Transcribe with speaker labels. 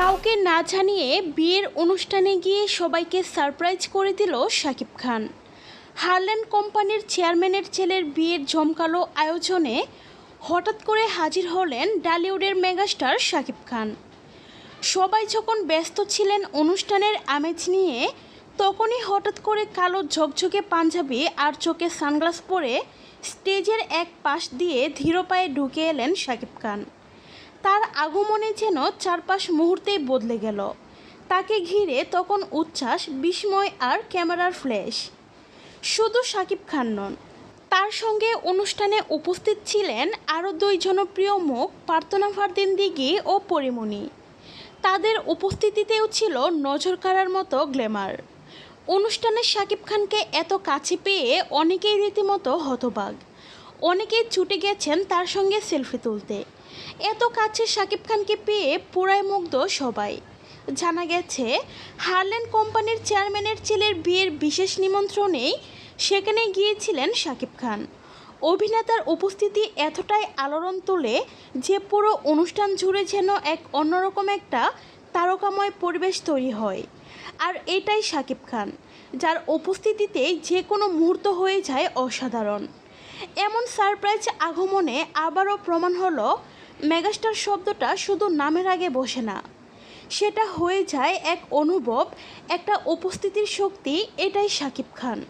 Speaker 1: কাউকে না জানিয়ে বিয়ের অনুষ্ঠানে গিয়ে সবাইকে সারপ্রাইজ করে দিল শাকিব খান। হারল্যান্ড কোম্পানির চেয়ারম্যানের ছেলের বিয়ের জমকালো আয়োজনে হঠাৎ করে হাজির হলেন ডালিউডের মেগাস্টার শাকিব খান। সবাই যখন ব্যস্ত ছিলেন অনুষ্ঠানের আমেজ নিয়ে, তখনই হঠাৎ করে কালো ঝকঝকে পাঞ্জাবি আর চোখে সানগ্লাস পরে স্টেজের এক পাশ দিয়ে ধীর পায়ে ঢুকে এলেন শাকিব খান। তার আগমনে যেন চারপাশ মুহূর্তেই বদলে গেল। তাকে ঘিরে তখন উচ্ছ্বাস, বিস্ময় আর ক্যামেরার ফ্ল্যাশ। শুধু শাকিব খান নন, তার সঙ্গে অনুষ্ঠানে উপস্থিত ছিলেন আরও দুই জনপ্রিয় মুখ প্রার্থনা ফারদিন দিঘি ও পরিমণি। তাদের উপস্থিতিতেও ছিল নজর কাড়ার মতো গ্ল্যামার। অনুষ্ঠানে শাকিব খানকে এত কাছে পেয়ে অনেকেই রীতিমতো হতবাগ অনেকেই ছুটে গেছেন তার সঙ্গে সেলফি তুলতে। এত কাছে শাকিব খানকে পেয়ে পুরাই মুগ্ধ সবাই। জানা গেছে হারল্যান্ড কোম্পানির চেয়ারম্যানের ছেলের বিয়ের বিশেষ নিমন্ত্রণেই সেখানে গিয়েছিলেন শাকিব খান। অভিনেতার উপস্থিতি এতটাই আলোড়ন তোলে যে পুরো অনুষ্ঠান জুড়ে যেন এক অন্যরকম একটা তারকাময় পরিবেশ তৈরি হয়। আর এটাই শাকিব খান, যার উপস্থিতিতে যে কোনো মুহূর্ত হয়ে যায় অসাধারণ। এমন সারপ্রাইজ আগমনে আবারও প্রমাণ হলো মেগাস্টার শব্দটা শুধু নামের আগে বসে না। সেটা হয়ে যায় এক অনুভব, একটা উপস্থিতির শক্তি, এটাই শাকিব খান।